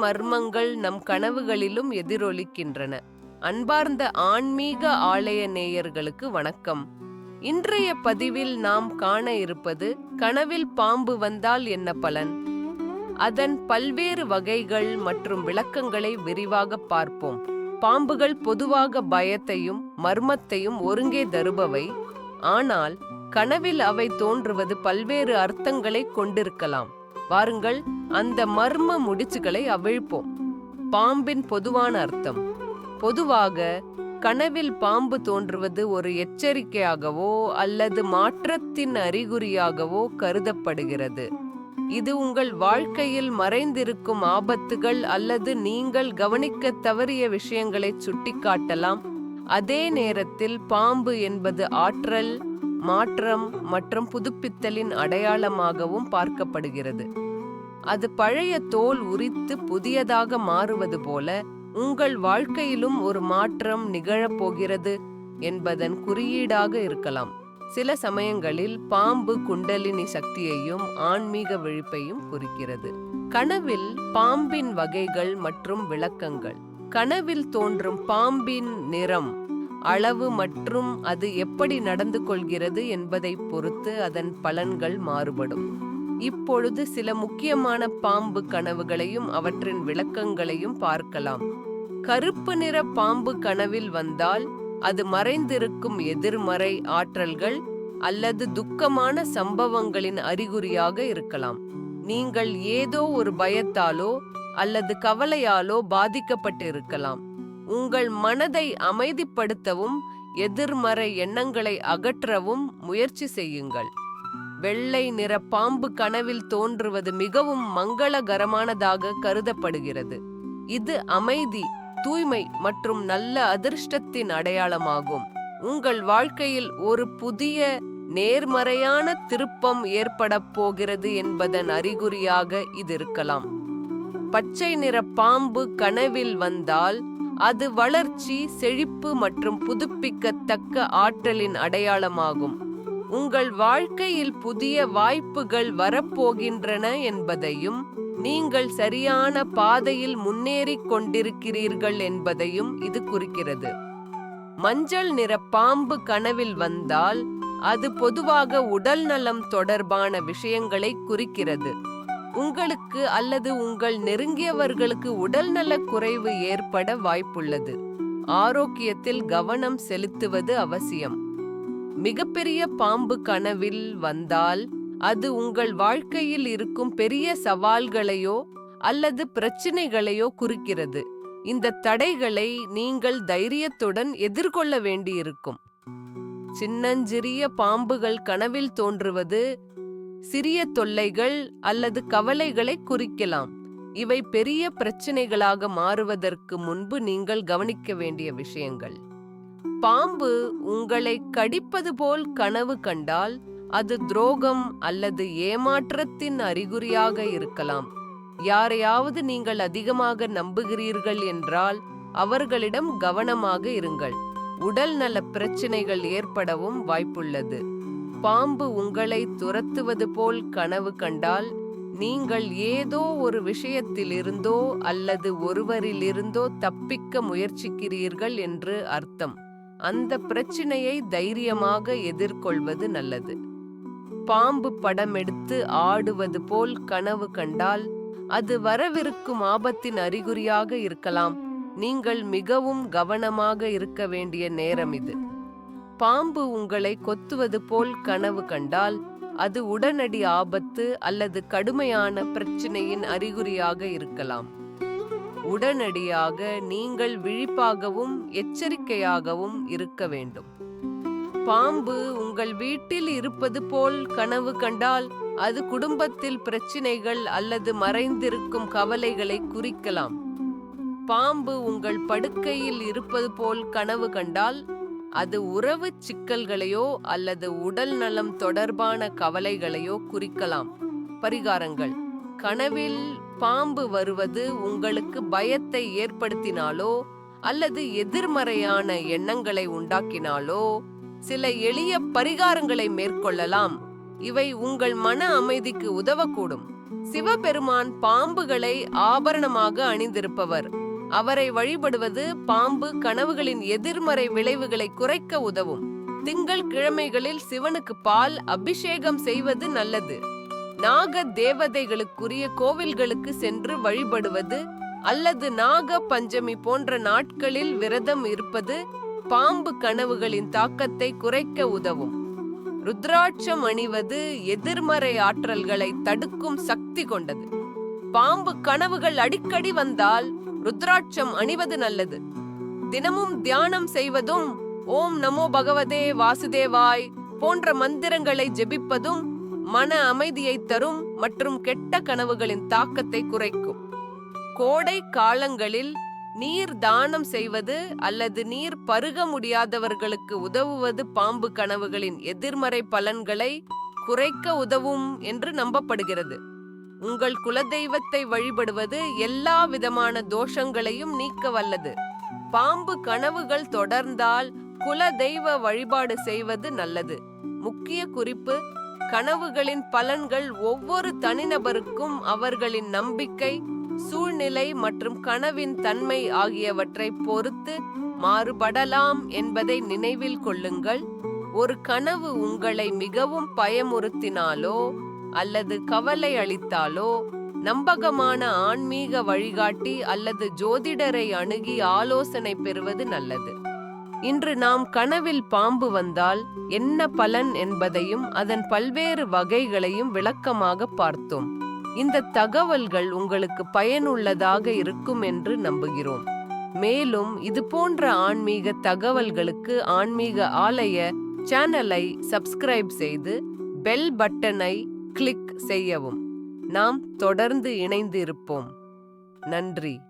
மர்மங்கள் நம் கனவுகளிலும் எதிரொலிக்கின்றன. அன்பார்ந்த ஆன்மீக ஆலய நேயர்களுக்கு வணக்கம். இன்றைய பதிவில் நாம் காண இருப்பது கனவில் பாம்பு வந்தால் என்ன பலன்? அதன் பல்வேறு வகைகள் மற்றும் விளக்கங்களை விரிவாக பார்ப்போம். பாம்புகள் பொதுவாக பயத்தையும் மர்மத்தையும் ஒருங்கே தருபவை. ஆனால் கனவில் அவை தோன்றுவது பல்வேறு அர்த்தங்களை கொண்டிருக்கலாம். வாருங்கள் அந்த மர்ம முடிச்சுகளை அவிழ்ப்போம். பாம்பின் பொதுவான அர்த்தம் பொதுவாக கனவில் பாம்பு தோன்றுவது ஒரு எச்சரிக்கையாகவோ அல்லது மாற்றத்தின் அறிகுறியாகவோ கருதப்படுகிறது. இது உங்கள் வாழ்க்கையில் மறைந்திருக்கும் ஆபத்துகள் அல்லது நீங்கள் கவனிக்க தவறிய விஷயங்களை சுட்டிக்காட்டலாம். அதே நேரத்தில் பாம்பு என்பது ஆற்றல் மாற்றம் மற்றும் புதுப்பித்தலின் அடையாளமாகவும் பார்க்கப்படுகிறது. அது பழைய தோல் உரித்து புதியதாக மாறுவது போல உங்கள் வாழ்க்கையிலும் ஒரு மாற்றம் நிகழப்போகிறது என்பதன் குறியீடாக இருக்கலாம். சில சமயங்களில் பாம்பு குண்டலினி சக்தியையும் ஆன்மீக விழிப்பையும் குறிக்கிறது. கனவில் பாம்பின் வகைகள் மற்றும் விளக்கங்கள். கனவில் தோன்றும் பாம்பின் நிறம் அளவு மற்றும் அது எப்படி நடந்து கொள்கிறது என்பதை பொறுத்து அதன் பலன்கள் மாறுபடும். இப்பொழுது சில முக்கியமான பாம்பு கனவுகளையும் அவற்றின் விளக்கங்களையும் பார்க்கலாம். கருப்பு நிற பாம்பு கனவில் வந்தால் அது மறைந்திருக்கும் எதிர்மறை ஆற்றல்கள் அல்லது துக்கமான சம்பவங்களின் அறிகுறியாக இருக்கலாம். நீங்கள் ஏதோ ஒரு பயத்தாலோ அல்லது கவலையாலோ பாதிக்கப்பட்டிருக்கலாம். உங்கள் மனதை அமைதிப்படுத்தவும் எதிர்மறை எண்ணங்களை அகற்றவும் முயற்சி செய்யுங்கள். வெள்ளை நிற பாம்பு கனவில் தோன்றுவது மிகவும் மங்களகரமானதாக கருதப்படுகிறது. இது அமைதி தூய்மை மற்றும் நல்ல அதிர்ஷ்டத்தின் அடையாளமாகும். உங்கள் வாழ்க்கையில் ஒரு புதிய நேர்மறையான திருப்பம் ஏற்பட போகிறது என்பதன் அறிகுறியாக இது இருக்கலாம். பச்சை நிற பாம்பு கனவில் வந்தால் அது வளர்ச்சி செழிப்பு மற்றும் புதுப்பிக்கத்தக்க ஆற்றலின் அடையாளமாகும். உங்கள் வாழ்க்கையில் புதிய வாய்ப்புகள் வரப்போகின்றன என்பதையும் நீங்கள் சரியான பாதையில் முன்னேறிக் கொண்டிருக்கிறீர்கள் என்பதையும் இது குறிக்கிறது. மஞ்சள் நிற பாம்பு கனவில் வந்தால் அது பொதுவாக உடல் நலம் தொடர்பான விஷயங்களை குறிக்கிறது. உங்களுக்கு அல்லது உங்கள் நெருங்கியவர்களுக்கு உடல்நலக் குறைவு ஏற்பட வாய்ப்புள்ளது. ஆரோக்கியத்தில் கவனம் செலுத்துவது அவசியம். மிகப்பெரிய பாம்பு கனவில் வந்தால் அது உங்கள் வாழ்க்கையில் இருக்கும் பெரிய சவால்களையோ அல்லது பிரச்சினைகளையோ குறிக்கிறது. இந்த தடைகளை நீங்கள் தைரியத்துடன் எதிர்கொள்ள வேண்டியிருக்கும். சின்னஞ்சிறிய பாம்புகள் கனவில் தோன்றுவது சிறிய தொல்லைகள் அல்லது கவலைகளை குறிக்கலாம். இவை பெரிய பிரச்சனைகளாக மாறுவதற்கு முன்பு நீங்கள் கவனிக்க வேண்டிய விஷயங்கள். பாம்பு உங்களை கடிப்பது போல் கனவு கண்டால் அது துரோகம் அல்லது ஏமாற்றத்தின் அறிகுறியாக இருக்கலாம். யாரையாவது நீங்கள் அதிகமாக நம்புகிறீர்கள் என்றால் அவர்களிடம் கவனமாக இருங்கள். உடல் நல பிரச்சனைகள் ஏற்படவும் வாய்ப்புள்ளது. பாம்பு உங்களை துரத்துவது போல் கனவு கண்டால் நீங்கள் ஏதோ ஒரு விஷயத்திலிருந்தோ அல்லது ஒருவரிலிருந்தோ தப்பிக்க முயற்சிக்கிறீர்கள் என்று அர்த்தம். அந்த பிரச்சனையை தைரியமாக எதிர்கொள்வது நல்லது. பாம்பு படம் எடுத்து ஆடுவது போல் கனவு கண்டால் அது வரவிருக்கும் ஆபத்தின் அறிகுறியாக இருக்கலாம். நீங்கள் மிகவும் கவனமாக இருக்க வேண்டிய நேரம் இது. பாம்பு உங்களை கொத்துவது போல் கனவு கண்டால் அது உடனடி ஆபத்து அல்லது கடுமையான பிரச்சனையின் அறிகுறியாக இருக்கலாம். உடனடியாக நீங்கள் விழிப்பாகவும் எச்சரிக்கையாகவும் இருக்க வேண்டும். பாம்பு உங்கள் வீட்டில் இருப்பது போல் கனவு கண்டால் அது குடும்பத்தில் பிரச்சினைகள் அல்லது மறைந்திருக்கும் கவலைகளை குறிக்கலாம். பாம்பு உங்கள் படுக்கையில் இருப்பது போல் கனவு கண்டால் அது உறவு சிக்கல்களையோ அல்லது உடல் நலம் தொடர்பான கவலைகளையோ குறிக்கலாம். பரிகாரங்கள். கனவில் பாம்பு வருவது உங்களுக்கு பயத்தை ஏற்படுத்தினாலோ அல்லது எதிர்மறையான எண்ணங்களை உண்டாக்கினாலோ சில எளிய பரிகாரங்களை மேற்கொள்ளலாம். இவை உங்கள் மன அமைதிக்கு உதவக்கூடும். சிவபெருமான் பாம்புகளை ஆபரணமாக அணிந்திருப்பவர். அவரை வழிபடுவது பாம்பு கனவுகளின் எதிர்மறை விளைவுகளை குறைக்க உதவும். திங்கள் கிழமைகளில் சிவனுக்கு பால் அபிஷேகம் செய்வது நல்லது. நாக தேவதைகளுக்குரிய கோவில்களுக்கு சென்று வழிபடுவது அல்லது நாக பஞ்சமி போன்ற நாட்களில் விரதம் இருப்பது பாம்பு கனவுகளின் தாக்கத்தை குறைக்க உதவும். ருத்ராட்சம் அணிவது எதிர்மறை ஆற்றல்களை தடுக்கும் சக்தி கொண்டது. பாம்பு கனவுகள் அடிக்கடி வந்தால் ருத்ராட்சம் அணிவது நல்லது. தினமும் தியானம் செய்வதும் ஓம் நமோ பகவதே வாசுதேவாய் போன்ற மந்திரங்களை ஜெபிப்பதும் மன அமைதியை தரும் மற்றும் கெட்ட கனவுகளின் தாக்கத்தை குறைக்கும். கோடை காலங்களில் நீர் தானம் செய்வது அல்லது நீர் பருக முடியாதவர்களுக்கு உதவுவது பாம்பு கனவுகளின் எதிர்மறை பலன்களை குறைக்க உதவும் என்று நம்பப்படுகிறது. உங்கள் குலதெய்வத்தை வழிபடுவது எல்லா விதமான தோஷங்களையும் நீக்க வல்லது. பாம்பு கனவுகள் தொடர்ந்தால் குலதெய்வ வழிபாடு செய்வது நல்லது. முக்கிய குறிப்பு கனவுகளின் பலன்கள் ஒவ்வொரு தனிநபருக்கும் அவர்களின் நம்பிக்கை சூழ்நிலை மற்றும் கனவின் தன்மை ஆகியவற்றை பொறுத்து மாறுபடலாம் என்பதை நினைவில் கொள்ளுங்கள். ஒரு கனவு உங்களை மிகவும் பயமுறுத்தினாலோ அல்லது கவலை அளித்தாலோ நம்பகமான ஆன்மீக வழிகாட்டி அல்லது ஜோதிடரை அணுகி ஆலோசனை பெறுவது நல்லது. இன்று நாம் கனவில் பாம்பு வந்தால் என்ன பலன் என்பதையும் அதன் பல்வேறு வகைகளையும் விளக்கமாக பார்த்தோம். இந்த தகவல்கள் உங்களுக்கு பயனுள்ளதாக இருக்கும் என்று நம்புகிறோம். மேலும் இது போன்ற ஆன்மீக தகவல்களுக்கு ஆன்மீக ஆலய சேனலை சப்ஸ்கிரைப் செய்து பெல் பட்டனை கிளிக் செய்யவும். நாம் தொடர்ந்து இணைந்து இருப்போம் நன்றி.